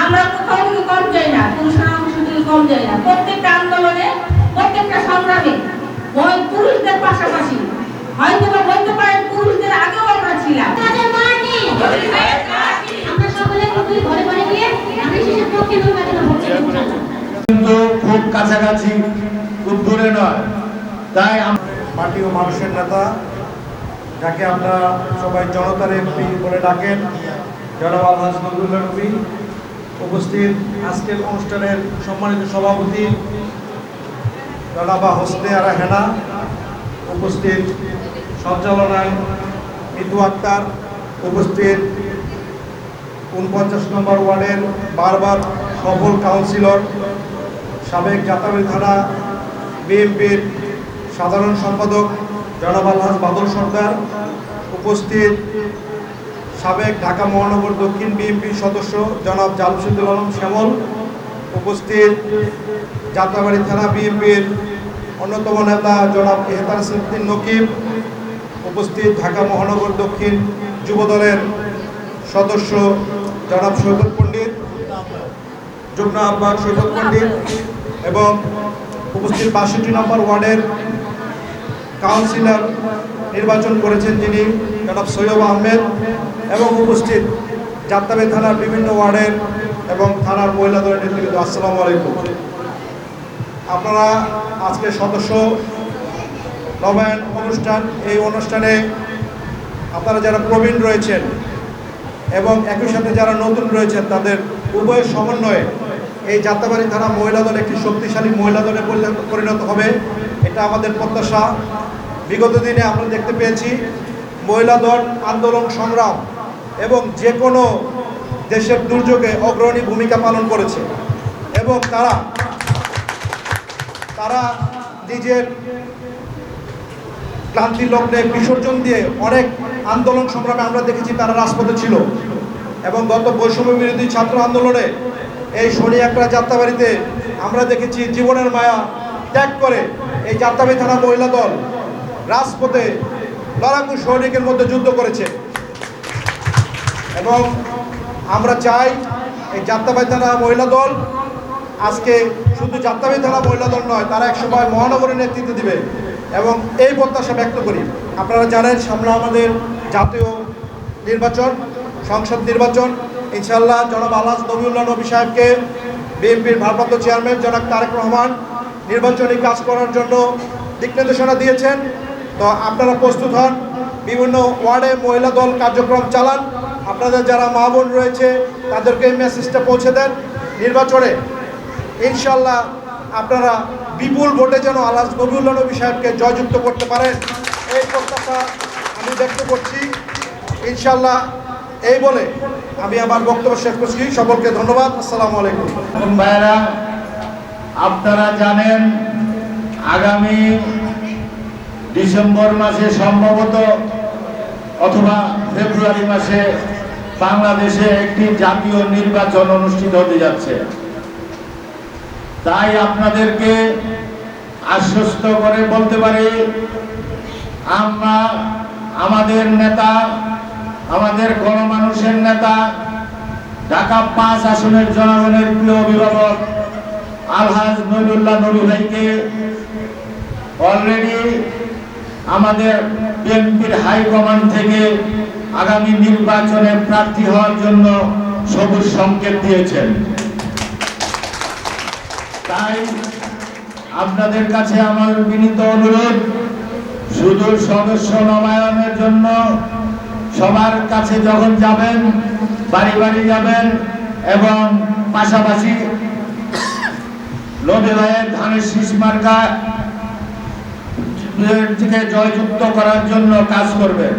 আমরা কোথাও কম যাই না পুরুষের অংশ কম যাই না। প্রত্যেকটা কাছাকাছি খুব দূরে নয়। তাই পার্টি ও মানুষের নেতা, যাকে আমরা সবাই জনতার এমপি বলে ডাকেন, জনাব আলহাজ নজরুল্লাহ রবি উপস্থিত আজকের অনুষ্ঠানের সম্মানিত সভাপতি, জনাবা হোসনে আরা হেনা উপস্থিত সঞ্চালনায় মিতু আক্তার উপস্থিত, উনপঞ্চাশ নম্বর ওয়ার্ডের বারবার সফল কাউন্সিলর সাবেক থানা বিএনপির সাধারণ সম্পাদক জনাব আলহাজ বাদল সরকার, উপস্থিত সাবেক ঢাকা মহানগর দক্ষিণ বিএনপির সদস্য জনাব জামশেদুল আলম শ্যামল, উপস্থিত যাত্রাবাড়ি থানা বিএনপির অন্যতম নেতা জনাব এহতার সিদ্দিন নকিব, উপস্থিত ঢাকা মহানগর দক্ষিণ যুবদলের সদস্য জনাব সৈকত পণ্ডিত যুগ্ম আহ্বায়ক সৈকত পণ্ডিত এবং উপস্থিত বাষট্টি নম্বর ওয়ার্ডের কাউন্সিলর নির্বাচন করেছেন যিনি, জনাব সৈয়ব আহমেদ, এবং উপস্থিত যাত্রাবে থানার বিভিন্ন ওয়ার্ডের এবং থানার মহিলা দলের নেতৃত্ব আসসালামু আলাইকুম। আপনারা আজকে সদস্য নবায়ন অনুষ্ঠান, এই অনুষ্ঠানে আপনারা যারা প্রবীণ রয়েছেন এবং একই সাথে যারা নতুন রয়েছেন, তাদের উভয়ের সমন্বয়ে এই যাত্রাবাড়ি থানা মহিলা দল একটি শক্তিশালী মহিলা দলে পরিণত- হবে। এটা আমাদের প্রত্যাশা। বিগত দিনে আমরা দেখতে পেয়েছি মহিলা দল আন্দোলন, সংগ্রাম এবং যে কোনো দেশের দুর্যোগে অগ্রণী ভূমিকা পালন করেছে এবং তারা তারা নিজের ক্লান্তি লগ্নে বিসর্জন দিয়ে অনেক আন্দোলন সংগ্রামে আমরা দেখেছি তারা রাজপথে ছিল এবং গত বৈষম্য বিরোধী ছাত্র আন্দোলনে এই শনি একরা যাত্রাবাড়িতে আমরা দেখেছি জীবনের মায়া ত্যাগ করে এই যাত্রাবাড়ি থানা মহিলা দল রাজপথে লড়াকু সৈনিকের মধ্যে যুদ্ধ করেছে। এবং আমরা চাই এই যাত্রাবাড়ি থানা মহিলা দল, আজকে শুধু যাত্রাবাড়ি থানা মহিলা দল নয়, তারা এক সময় মহানগরের নেতৃত্ব দিবে এবং এই প্রত্যাশা ব্যক্ত করি। আপনারা জানেন সামনে আমাদের জাতীয় নির্বাচন, সংসদ নির্বাচন ইনশাল্লাহ জনাব আলাস নবীউল্লাহ নবী সাহেবকে বিএনপির ভারপ্রাপ্ত চেয়ারম্যান জনাব তারেক রহমান নির্বাচনী কাজ করার জন্য দিক নির্দেশনা দিয়েছেন। তো আপনারা প্রস্তুত হন, বিভিন্ন ওয়ার্ডে মহিলা দল কার্যক্রম চালান। আপনাদের যারা মা বোন রয়েছে, তাদেরকে এই মেসেজটা পৌঁছে দেন। নির্বাচনে ইনশাল্লাহ আপনারা বিপুল ভোটে যেন আলাস নবীউল্লাহ নবী সাহেবকে জয়যুক্ত করতে পারেন। এই প্রত্যাশা আমি ব্যক্ত করছি। ইনশাল্লাহ এই বলে আমি আমার বক্তব্য শেষ করছি। সকলকে ধন্যবাদ। আসসালামু আলাইকুম। ভাইয়েরা আপনারা জানেন, আগামী ডিসেম্বর মাসে সম্ভবত অথবা ফেব্রুয়ারি মাসে বাংলাদেশে একটি জাতীয় নির্বাচন অনুষ্ঠিত হতে যাচ্ছে। তাই আপনাদেরকে আশ্বস্ত করে বলতে পারি, আমরা আমাদের নেতা আমাদের গণমানুষের নেতা, ঢাকা পাঁচ আসনের জনগণের প্রিয় অভিভাবক, আলহাজ নবুল্লাহ নবী ভাইকে অলরেডি আমাদের বিএনপির হাইকমান্ড থেকে আগামী নির্বাচনে প্রার্থী হওয়ার জন্য সবুজ সংকেত দিয়েছেন। তাই আপনাদের কাছে আমার বিনীত অনুরোধ শুধু সদস্য নবায়নের জন্য সবার কাছে যখন যাবেন, বাড়ি বাড়ি যাবেন এবং পাশাপাশি ধানের শীষ মার্কা জয়যুক্ত করার জন্য কাজ করবেন।